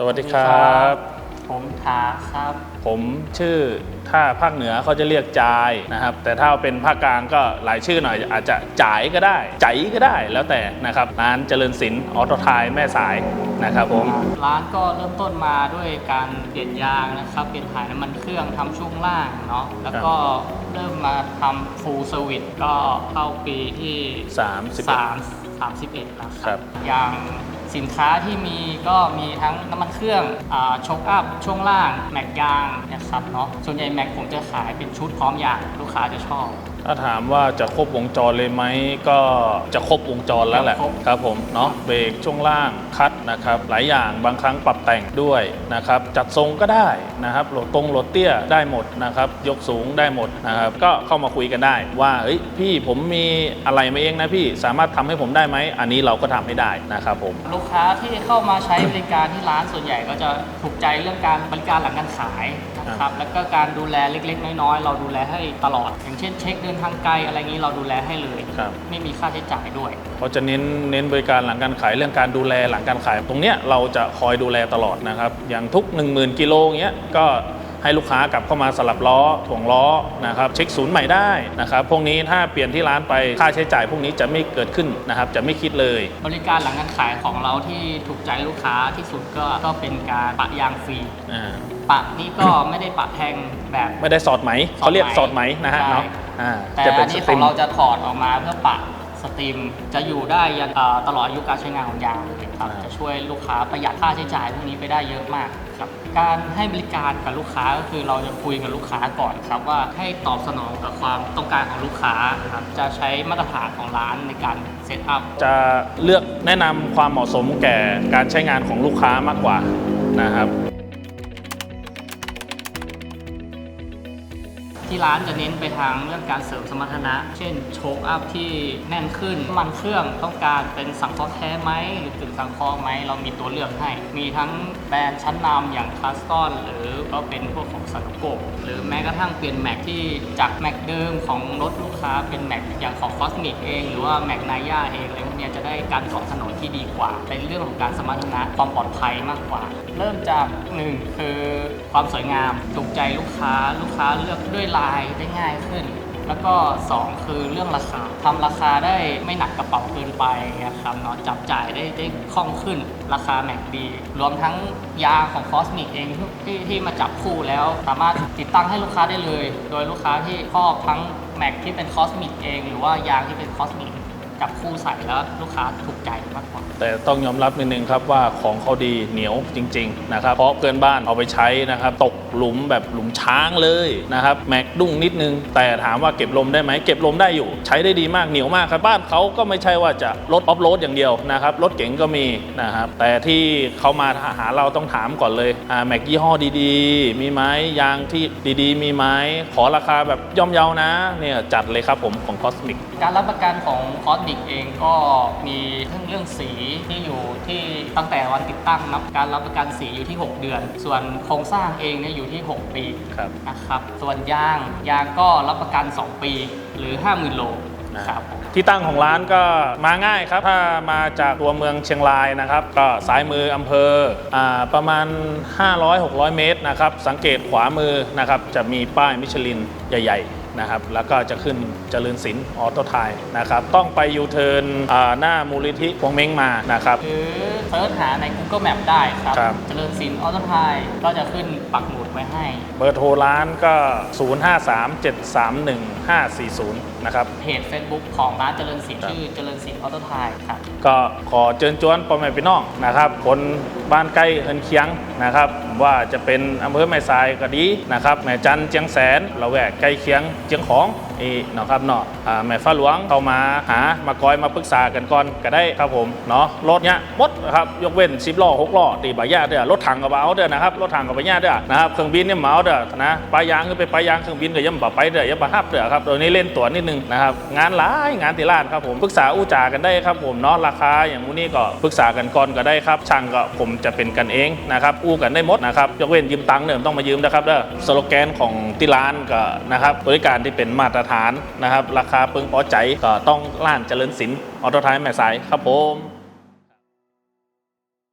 สวัสดีครับ ผมทาครับ ผมชื่อถ้าภาคเหนือเขาจะเรียกจายนะครับ แต่ถ้าเป็นภาคกลางก็หลายชื่อหน่อย อาจจะจ่ายก็ได้ ใจก็ได้แล้วแต่นะครับร้านเจริญศิลป์ออโตไทยแม่สายนะครับผมร้านก็เริ่มต้นมาด้วยการเปลี่ยนยางนะครับเปลี่ยนถ่ายน้ำมันเครื่องทำช่วงล่างเนาะแล้วก็เริ่มมาทำฟูลเซอร์วิสก็เข้าปีที่31 3 31แล้วคครัรับบอย่าง สินค้าที่มีก็มีทั้งน้ำมันเครื่องโชคอัพช่วงล่าง แม็กยางนะครับเนาะส่วนใหญ่แม็กผมจะขายเป็นชุดพร้อมยางลูกค้าจะชอบ ถ้าถามว่าจะครบวงจรเลยไหมก็จะครบวงจรแล้วแหละครบครับผมเนาะเบรกช่วงล่างคัดนะครับหลายอย่างบางครั้งปรับแต่งด้วยนะครับจัดทรงก็ได้นะครับโหลดตรงโหลดเตี้ยได้หมดนะครับยกสูงได้หมดนะครับก็เข้ามาคุยกันได้ว่าเฮ้ยพี่ผมมีอะไรมาเองนะพี่สามารถทำให้ผมได้ไหมอันนี้เราก็ทำให้ได้นะครับผมลูกค้าที่เข้ามาใช้บริการที่ร้านส่วนใหญ่ก็จะถูกใจเรื่องการบริการหลังการขายนะ ครับแล้วก็การดูแลเล็ก ๆ น้อยๆเราดูแลให้ตลอด อย่างเช่นเช็คเดินทางไกลอะไรงี้เราดูแลให้เลย ครับ ไม่มีค่าใช้จ่ายด้วย เขาจะเน้นเน้นบริการหลังการขายเรื่องการดูแลหลังการขาย ตรงเนี้ยเราจะคอยดูแลตลอดนะครับ อย่างทุก 10,000 กิโลเงี้ยก็ ให้ลูกค้ากลับเข้ามาสลับล้อถ่วงล้อนะครับเช็คศูนย์ใหม่ได้นะครับพวกนี้ถ้าเปลี่ยนที่ร้านไปค่าใช้จ่ายพวกนี้จะไม่เกิดขึ้นนะครับจะไม่คิดเลย บริการหลังการขายของเราที่ถูกใจลูกค้าที่สุดก็ก็เป็นการปะยางฟรีอ่าปะนี่ก็ไม่ได้ปะแทงแบบไม่ได้สอดไหมเขาเรียกสอดไหมนะฮะใช่เนาะอ่าแต่จะเป็อันนสนี้ขตรีองมเราจะถอดออกมาเพื่อปะ สตรีมจะอยู่ได้ยันเอ่อตลอดอายุการใช้งานของยางเลยครับอ่าจะช่วยลูกค้าประหยัดค่าใช้จ่ายพวกนี้ไปได้เยอะมากครับการให้บริการกับลูกค้าก็คือเราจะคุยกับลูกค้าก่อนครับว่าให้ตอบสนองกับความต้องการของลูกค้าครับจะใช้มาตรฐานของร้านในการเซตอัพจะเลือกแนะนำความเหมาะสมแก่การใช้งานของลูกค้ามากกว่านะครับ ที่ร้านจะเน้นไปทางเรื่องการเสริมสมรรถนะ เช่นโชคอัพที่แน่นขึ้นมันเครื่องต้องการเป็นสังเคราะห์แท้ไหมหรือกึ่งสังเคราะห์ไหมเรามีตัวเลือกให้ มีทั้งแบรนด์ชั้นนำอย่างคาสตอนหรือก็เป็นพวกของซานุโกหรือแม้กระทั่งเปลี่ยนแม็กที่จากแม็กเดิมของรถลูกค้าเป็นแม็กอย่างของคอสมิกเอง หรือว่าแม็กนายาเองอะไรพวกเนี้ยจะได้การเกาะถนนที่ดีกว่า เป็นเรื่องของการสมรรถนะความปลอดภัยมากกว่า เริ่มจากหนึ่งคือความสวยงามถูกใจลูกค้าลูกค้าเลือกด้วยลายได้ง่ายขึ้น แล้วก็ 2 คือเรื่องราคาทำราคาได้ไม่หนักกระเป๋าเกินไปนะครับเนาะจับจ่ายได้ได้คล่องขึ้น ราคาแม็กดี รวมทั้งยาของคอสมิกเองที่ที่มาจับคู่แล้ว สามารถติดตั้งให้ลูกค้าได้เลย โดยลูกค้าที่ครอบทั้งแม็กที่เป็นคอสมิกเอง หรือว่ายางที่เป็นคอสมิก จับคู่ใส่แล้วลูกค้าถูกใจมากกว่า แต่ต้องยอมรับนิดนึงครับว่าของเขาดีเหนียวจริง ๆ นะครับ เพราะเพื่อนบ้านเอาไปใช้นะครับ ตกหลุมแบบหลุมช้างเลยนะครับ แม็กดุ้งนิดนึง แต่ถามว่าเก็บลมได้ไหมเก็บลมได้อยู่ ใช้ได้ดีมากเหนียวมากครับบ้านเขาก็ไม่ใช่ว่าจะรถออฟโรดอย่างเดียวนะครับรถเก๋งก็มีนะครับแต่ที่เขามาหาเราต้องถามก่อนเลยอ่าแม็กยี่ห้อดีๆ มีไหมยางที่ดีๆ มีไหมขอราคาแบบย่อมเยานะเนี่ยจัดเลยครับผมของคอสมิกการรับประกันของคอสมิกเองก็มีทั้งเรื่องสีที่อยู่ที่ตั้งแต่วันติดตั้งนับการรับประกันสีอยู่ที่ 6 เดือน ส่วนโครงสร้างเองเนี่ยอยู่ที่ 6 ปีครับ นะครับส่วนยางยางก็รับประกัน 2 ปีหรือ 50,000โลครับผม ที่ตั้งของร้านก็มาง่ายครับ ถ้ามาจากตัวเมืองเชียงรายนะครับ ก็ซ้ายมืออำเภออาประมาณ 500-600 เมตรนะครับ สังเกตขวามือนะครับ จะมีป้ายมิชลินใหญ่ ๆ นะครับ แล้วก็จะขึ้นเจริญศิลป์ออโตไทยนะครับ ต้องไปยูเทิร์นอ่าหน้ามูลนิธิพวงเม้งมานะครับ หรือเซิร์ชหาใน Google Map ได้ครับ ครับ เจริญศิลป์ออโตไทยก็จะขึ้นปักหมุดไว้ให้ เบอร์โทรร้านก็ 0537315540 นะครับ เพจ Facebook ของร้านเจริญศิลป์ชื่อเจริญศิลป์ออโตไทยครับ ก็ขอเชิญชวนพ่อแม่พี่น้องนะครับคนบ้านใกล้เฮินเคียงนะครับว่าจะเป็นอำเภอแม่สายก็ดีนะครับแม่จันเจียงแสนละแวกใกล้เคียงเจียงของ อีเนาะครับเนาะแม่ฟ้าหลวงเข้ามาหามาคอยมาปรึกษากันก่อนก็ได้ครับผมเนาะรถเนี้ยมดนะครับยกเว้น10ล้อ6ล้อตีบายาเด้อรถถังกับเอาเด้อนะครับรถถังกับไปย่าเด้อนะครับเครื่องบินเนี่ยเหมาเด้อนะปลายางคือไปปลายางเครื่องบินก็ยังบ่ไปเด้อยังบ่ฮับเด้อครับตัวนี้เล่นตัวนิดนึงนะครับงานหลายงานติร้านครับผมปรึกษาอู้จากันได้ครับผมเนาะราคาอย่างมูนี่ก็ปรึกษากันก่อนก็ได้ครับช่างก็ผมจะเป็นกันเองนะครับอู้กันได้หมดนะครับยกเว้นยืมตังค์เนี่ยต้องมายืมนะครับเด้อสโลแกนของที่ร้านก็นะครับบริการที่เป็นมาตรฐานนะครับ ราคาเพิงพอใจก็ต้องล้านเจริญสินออโตไทยแม่สายครับผม